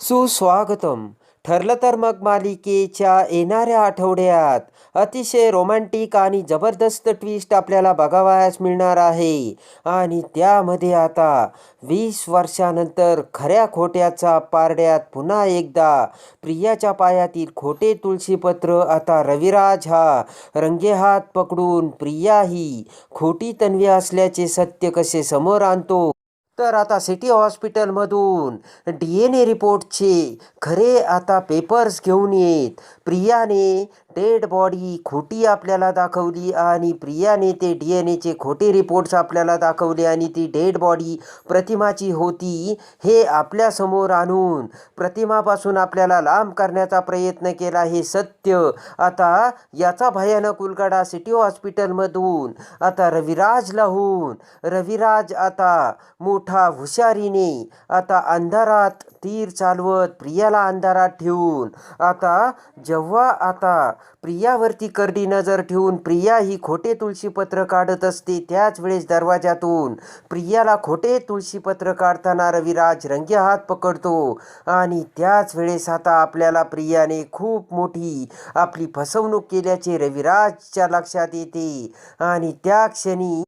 सुस्वागतम. ठरलं तर मग मालिकेच्या येणाऱ्या आठवड्यात. अतिशय रोमॅन्टिक आणि जबरदस्त ट्विस्ट आपल्याला बघावयास मिळणार आहे. आणि त्यामध्ये आता वीस वर्षानंतर खऱ्या खोट्याचा पारड्यात पुन्हा एकदा प्रियाच्या पायातील खोटे तुळशीपत्र आता रविराज हा रंगेहात पकडून प्रिया ही खोटी तन्वी असल्याचे सत्य कसे समोर आणतो? तर आता सिटी हॉस्पिटलमधून डी एन ए रिपोर्टचे खरे आता पेपर्स घेऊन येत. प्रियाने डेड बॉडी खोटी आपल्याला दाखवली आणि प्रियाने ते डी एन एचे खोटे रिपोर्ट्स आपल्याला दाखवले आणि ती डेड बॉडी प्रतिमाची होती हे आपल्यासमोर आणून प्रतिमापासून आपल्याला लांब करण्याचा प्रयत्न केला हे सत्य. आता याचा भयानक उलगडा सिटी हॉस्पिटलमधून आता रविराजला होऊन रविराज आता मोठा हुशारीने आता अंधारात तीर चालवत प्रियाला अंधारात ठेवून. आता जेव्हा आता प्रियावरती करडी नजर ठेवून प्रिया ही खोटे तुळशीपत्र काढत असते त्याच वेळेस दरवाजातून प्रियाला खोटे तुळशीपत्र काढताना रविराज रंगे हात पकडतो आणि त्याच वेळेस आता आपल्याला प्रियाने खूप मोठी आपली फसवणूक केल्याचे रविराजच्या लक्षात येते. आणि त्या क्षणी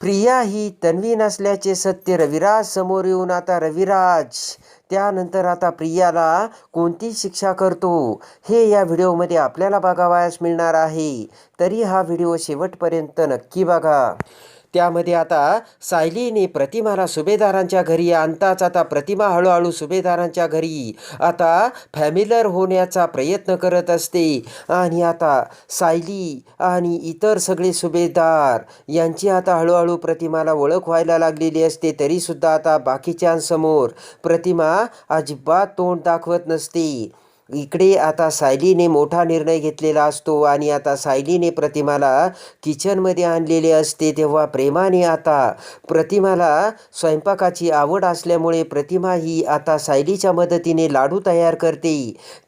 प्रिया ही तन्वी नसल्याचे सत्य रविराज समोर येऊन आता रविराज त्यानंतर आता प्रियाला कोणती शिक्षा करतो? हे या व्हिडिओमध्ये आपल्याला बघावयास मिळणार आहे. तरी हा व्हिडिओ शेवटपर्यंत नक्की बघा. त्यामध्ये आता सायलीने प्रतिमाला सुभेदारांच्या घरी आणताच आता प्रतिमा हळूहळू सुभेदारांच्या घरी आता फॅमिलर होण्याचा प्रयत्न करत असते. आणि आता सायली आणि इतर सगळे सुभेदार यांची आता हळूहळू प्रतिमाला ओळख व्हायला लागलेली असते. तरीसुद्धा आता बाकीच्यांसमोर प्रतिमा अजिबात तोंड दाखवत नसते. इकडे आता सायलीने मोठा निर्णय घेतलेला असतो आणि आता सायलीने प्रतिमाला किचनमध्ये आणलेले असते तेव्हा प्रेमाने आता प्रतिमाला स्वयंपाकाची आवड असल्यामुळे प्रतिमा ही आता सायलीच्या मदतीने लाडू तयार करते.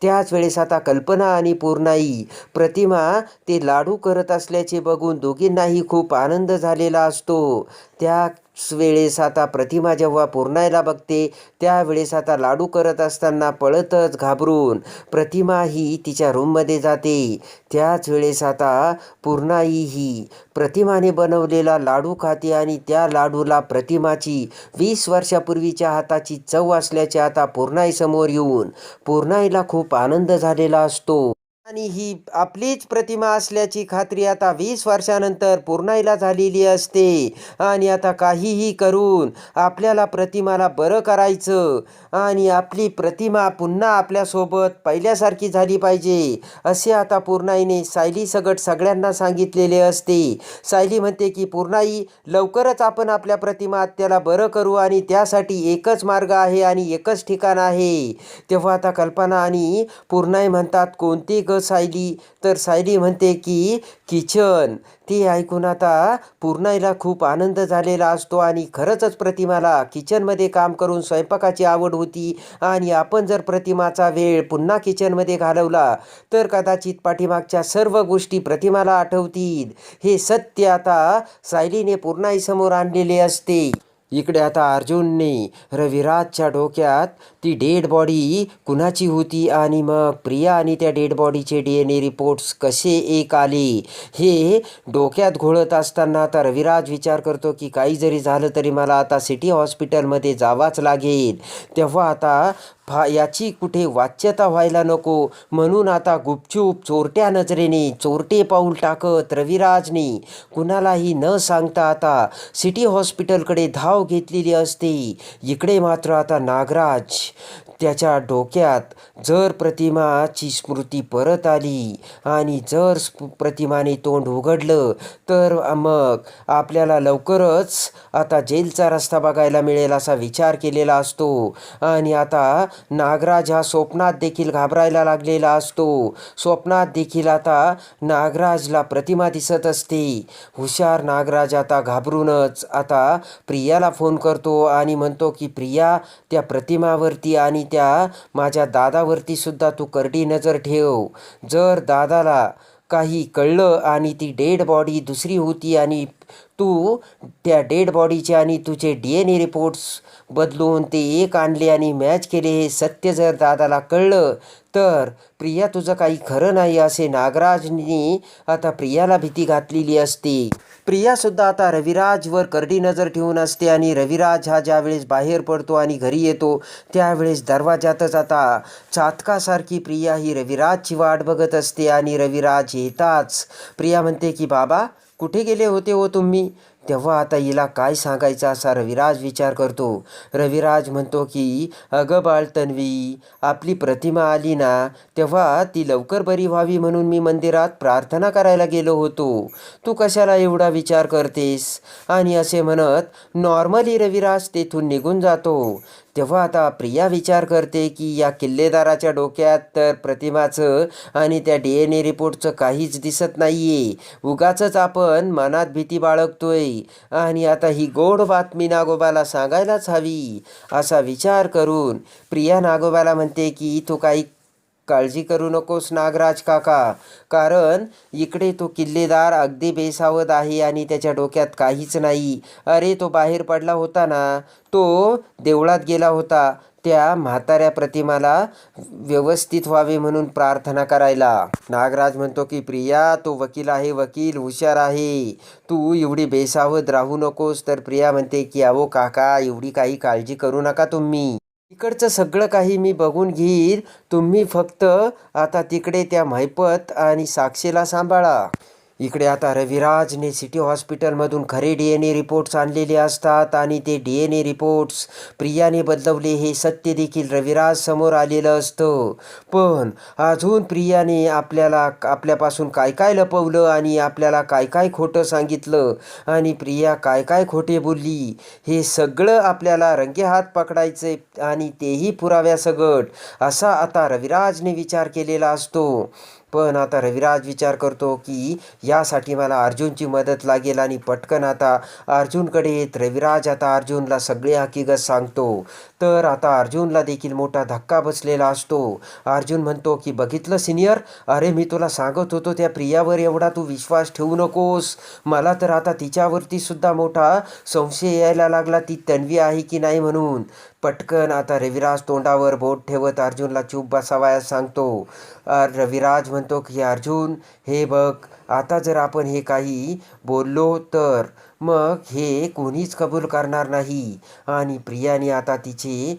त्याच वेळेस आता कल्पना आणि पूर्णाई प्रतिमा ते लाडू करत असल्याचे बघून दोघींनाही खूप आनंद झालेला असतो. त्या वेळेस आता प्रतिमा जेव्हा पूर्णायला बघते त्यावेळेस आता लाडू करत असताना पळतच घाबरून प्रतिमा ही तिच्या रूममध्ये जाते. त्याच वेळेस आता पूर्णाई ही प्रतिमाने बनवलेला लाडू खाते आणि त्या लाडूला प्रतिमाची वीस वर्षापूर्वीच्या हाताची चव असल्याचे आता पूर्णाईसमोर येऊन पूर्णाईला खूप आनंद झालेला असतो. आणि ही आपलीच प्रतिमा असल्याची खात्री आता वीस वर्षानंतर पूर्णाईला झालेली असते. आणि आता काहीही करून आपल्याला प्रतिमाला बरं करायचं. आणि आपली प्रतिमा पुन्हा आपल्यासोबत पहिल्यासारखी झाली पाहिजे असे आता पूर्णाईने सायली सगट सगळ्यांना सांगितलेले असते. सायली म्हणते की पूर्णाई लवकरच आपण आपल्या प्रतिमा आत्याला बरं करू आणि त्यासाठी एकच मार्ग आहे आणि एकच ठिकाण आहे. तेव्हा आता कल्पना आणि पूर्णाई म्हणतात कोणती ग सायली. तर सायली म्हणते की किचन. ती ऐकून आता पूर्णाईला खूप आनंद झालेला असतो आणि खरंचच प्रतिमाला किचनमध्ये काम करून स्वयंपाकाची आवड होती आणि आपण जर प्रतिमाचा वेळ पुन्हा किचनमध्ये घालवला तर कदाचित पाठीमागच्या सर्व गोष्टी प्रतिमाला आठवतील. हे सत्य आता सायलीने पूर्णाईसमोर आणलेले असते. इकडे आता अर्जुनने रविराजच्या डोक्यात ती डेड बॉडी कुणाची होती आणि मग प्रिया आणि त्या डेड बॉडीचे डी एन ए रिपोर्ट्स कसे एक आले हे डोक्यात घोळत असताना आता रविराज विचार करतो की काही जरी झालं तरी मला आता सिटी हॉस्पिटलमध्ये जावाच लागेल. तेव्हा आता फा याची कुठे वाच्यता व्हायला नको. म्हणून आता गुपचूप चोरट्या नजरेने चोरटे पाऊल टाकत रविराजने कुणालाही न सांगता आता सिटी हॉस्पिटलकडे धाव घेतलेली असते. इकडे मात्र आता नागराज त्याच्या डोक्यात जर प्रतिमाची स्मृती परत आली आणि जर स्प प्रतिमाने तोंड उघडलं तर मग आपल्याला लवकरच आता जेलचा रस्ता बघायला मिळेल असा विचार केलेला असतो. आणि आता नागराज हा स्वप्नात देखील घाबरायला लागलेला असतो. स्वप्नात देखील आता नागराजला प्रतिमा दिसत असते. हुशार नागराज आता घाबरूनच आता प्रियाला फोन करतो आणि म्हणतो की प्रिया त्या प्रतिमावरती आणि त्या माझ्या दादावरती सुद्धा तू करडी नजर ठेव. जर दादाला काही कळलं आणि ती डेड बॉडी दुसरी होती आणि तू त्या डेड बॉडीचे आणि तुझे डी एन ए रिपोर्ट्स बदलून ते एक आणले आणि मॅच केले हे सत्य जर दादाला कळलं तर प्रिया तुझं काही खरं नाही असे नागराजनी आता प्रियाला भीती घातलेली असते. प्रियासुद्धा आता रविराजवर करडी नजर ठेवून असते आणि रविराज हा ज्यावेळेस बाहेर पडतो आणि घरी येतो त्यावेळेस दरवाजातच आता चातकासारखी प्रिया ही रविराजची वाट बघत असते आणि रविराज येताच प्रिया म्हणते की बाबा कुठे गेले होते हो तुम्ही? तेव्हा आता हिला काय सांगायचं असा रविराज विचार करतो. रविराज म्हणतो की अगं बाळ तन्वी आपली प्रतिमा आली ना तेव्हा ती लवकर बरी व्हावी म्हणून मी मंदिरात प्रार्थना करायला गेलो होतो. तू कशाला एवढा विचार करतेस? आणि असे म्हणत नॉर्मली रविराज तेथून निघून जातो. तेव्हा आता प्रिया विचार करते की या किल्लेदाराच्या डोक्यात तर प्रतिमाचं आणि त्या डी एन ए रिपोर्टचं काहीच दिसत नाही आहे उगाच आपण मनात भीती बाळगतोय. आणि आता ही गोड बातमी नागोबाला सांगायलाच हवी असा विचार करून प्रिया नागोबाला म्हणते की तो काही काळजी करू नकोस नागराज काका. कारण इकडे तो किल्लेदार अगदी बेसावध आहे आणि त्याच्या डोक्यात काहीच नाही. अरे तो बाहेर पडला होता ना? तो देवळात गेला होता. त्या म्हाताऱ्या प्रतिमाला व्यवस्थित व्हावे म्हणून प्रार्थना करायला. नागराज म्हणतो की प्रिया तो वकील आहे वकील हुशार आहे. तू एवढी बेसावध राहू नकोस. तर प्रिया म्हणते की अहो काका एवढी काही काळजी करू नका तुम्ही. इकडचं सगळं काही मी बघून घेईन. तुम्ही फक्त आता तिकडे त्या महिपत आणि साक्षीला सांभाळा. इकडे आता रविराजने सिटी हॉस्पिटलमधून खरे डी एन ए रिपोर्ट्स आणलेले असतात आणि ते डी एन ए रिपोर्ट्स प्रियाने बदलवले हे सत्य देखील रविराज समोर आलेलं असतं. पण अजून प्रियाने आपल्याला आपल्यापासून काय काय लपवलं आणि आपल्याला काय काय खोटं सांगितलं आणि प्रिया काय काय खोटे बोलली हे सगळं आपल्याला रंगे हात पकडायचे आणि तेही पुराव्यासगट असा आता रविराजने विचार केलेला असतो. पण आता रविराज विचार करतो की यासाठी मला अर्जुनची मदत लागेल आणि पटकन आता अर्जुनकडे येत रविराज आता अर्जुनला सगळी हकीकत सांगतो. तर आता अर्जुनला देखील मोठा धक्का बसलेला असतो. अर्जुन म्हणतो की बघितलं सिनियर? अरे मी तुला सांगत होतो त्या प्रियावर एवढा तू विश्वास ठेवू नकोस. मला तर आता तिच्यावरती सुद्धा मोठा संशय यायला लागला. ती तन्वी आहे की नाही म्हणून. पटकन आता रविराज तोंडावर बोट ठेवत अर्जुनला चूप बसावयास सांगतो. रविराज म्हणतो की अर्जुन हे बघ आता जर आपण हे काही बोललो तर मग हे कोणीच कबूल करणार नाही. आणि प्रियाने आता तिचे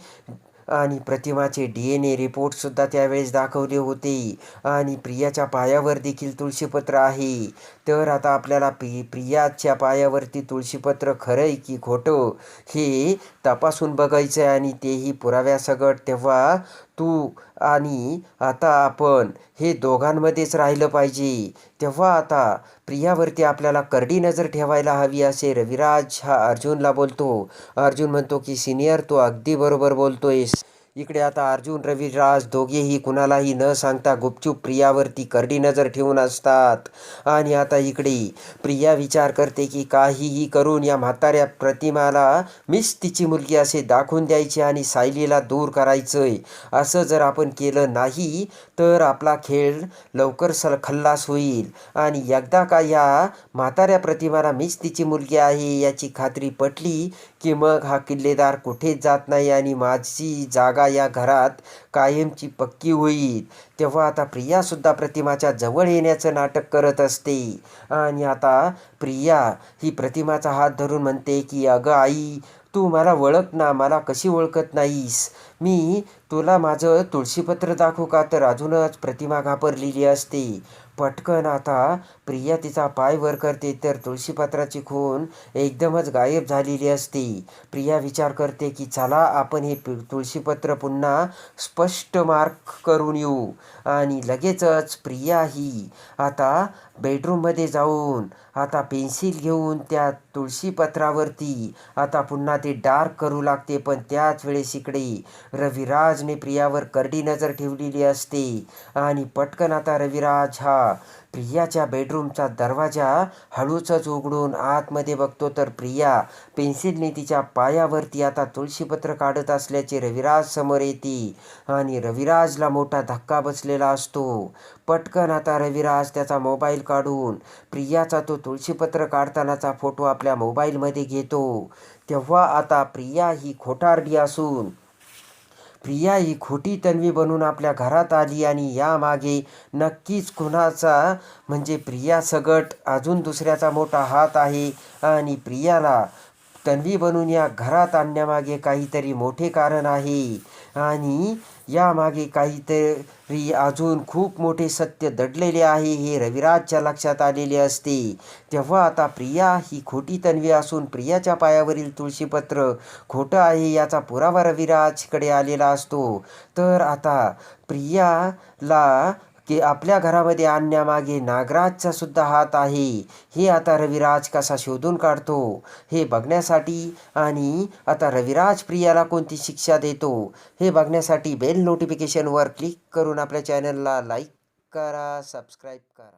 आणि प्रतिमाचे डी एन ए रिपोर्टसुद्धा त्यावेळेस दाखवले होते. आणि प्रियाच्या पायावर देखील तुळशीपत्र आहे. तर आता आपल्याला प्रि प्रियाच्या पायावरती तुळशीपत्र खरं आहे की खोटं हे तपासून बघायचं आहे आणि तेही पुराव्यासगट. तेव्हा तू आणि आता आपण हे दोघांमध्येच राहिलं पाहिजे. तेव्हा आता प्रियावरती आपल्याला करडी नजर ठेवायला हवी असे रविराज हा अर्जुनला बोलतो. अर्जुन म्हणतो की सिनियर तू अगदी बरोबर बोलतोयस. इकडे आता अर्जुन रविराज दोघेही कुणालाही न सांगता गुपचूप प्रियावरती करडी नजर ठेवून असतात. आणि आता इकडे प्रिया विचार करते की काहीही करून या म्हाताऱ्या प्रतिमाला मीच तिची मुलगी असे दाखवून द्यायचे आणि सायलीला दूर करायचंय. असं जर आपण केलं नाही तर आपला खेळ लवकर सल खल्लास होईल. आणि एकदा का या म्हाताऱ्या प्रतिमाला मीच तिची मुलगी आहे याची खात्री पटली की मग हा किल्लेदार कुठेच जात नाही आणि माझी जागा या घरात कायमची पक्की होईल. तेव्हा आता प्रियासुद्धा प्रतिमाच्या जवळ येण्याचं नाटक करत असते. आणि आता प्रिया ही प्रतिमाचा हात धरून म्हणते की अगं आई तू मला ओळख ना मला कशी ओळखत नाहीस? मी तुला माझं तुळशीपत्र दाखवू का? तर अजूनच प्रतिमा घाबरलेली असते. पटकन आता प्रिया तिचा पाय वर करते तर तुळशीपत्राची खून एकदमच गायब झालेली असते. प्रिया विचार करते की चला आपण हे तुळशीपत्र पुन्हा स्पष्ट मार्क करून येऊ. आणि लगेचच प्रिया ही आता बेडरूममध्ये जाऊन आता पेन्सिल घेऊन त्या तुळशीपत्रावरती आता पुन्हा ते डार्क करू लागते पण त्याच वेळेस इकडे रविराजने प्रियावर करडी नजर ठेवलेली असते. आणि पटकन आता रविराज हा प्रियाच्या बेडरूमचा दरवाजा हळूचच उघडून आतमध्ये बघतो तर प्रिया. पेन्सिलने तिच्या पायावरती आता तुळशीपत्र काढत असल्याचे रविराज समोर येते आणि रविराजला मोठा धक्का बसलेला असतो. पटकन आता रविराज त्याचा मोबाईल काढून प्रियाचा तो तुळशीपत्र काढतानाचा फोटो आपल्या मोबाईलमध्ये घेतो. तेव्हा आता प्रिया ही खोटारडी असून प्रिया ही खोटी तन्वी बनून आपल्या घरात आली आणि यामागे नक्कीच कुणाचा म्हणजे प्रिया सगट अजून दुसऱ्याचा मोठा हात आहे आणि प्रियाला तन्वी बनून या घरात आणण्यामागे काहीतरी मोठे कारण आहे. आणि यामागे काहीतरी अजून खूप मोठे सत्य दडलेले आहे हे रविराजच्या लक्षात आलेले असते. तेव्हा आता प्रिया ही खोटी तन्वी असून प्रियाच्या पायावरील तुळशीपत्र खोटं आहे याचा पुरावा रविराजकडे आलेला असतो. तर आता प्रियाला की आपल्या घरामध्ये आणण्यामागे नागराजचा सुद्धा हात आहे. हे आता रविराज कसा शोधून काढतो हे बघण्यासाठी आणि आता रविराज प्रियाला कोणती शिक्षा देतो हे बघण्यासाठी बेल नोटिफिकेशनवर क्लिक करून आपल्या चॅनलला लाईक करा सबस्क्राईब करा.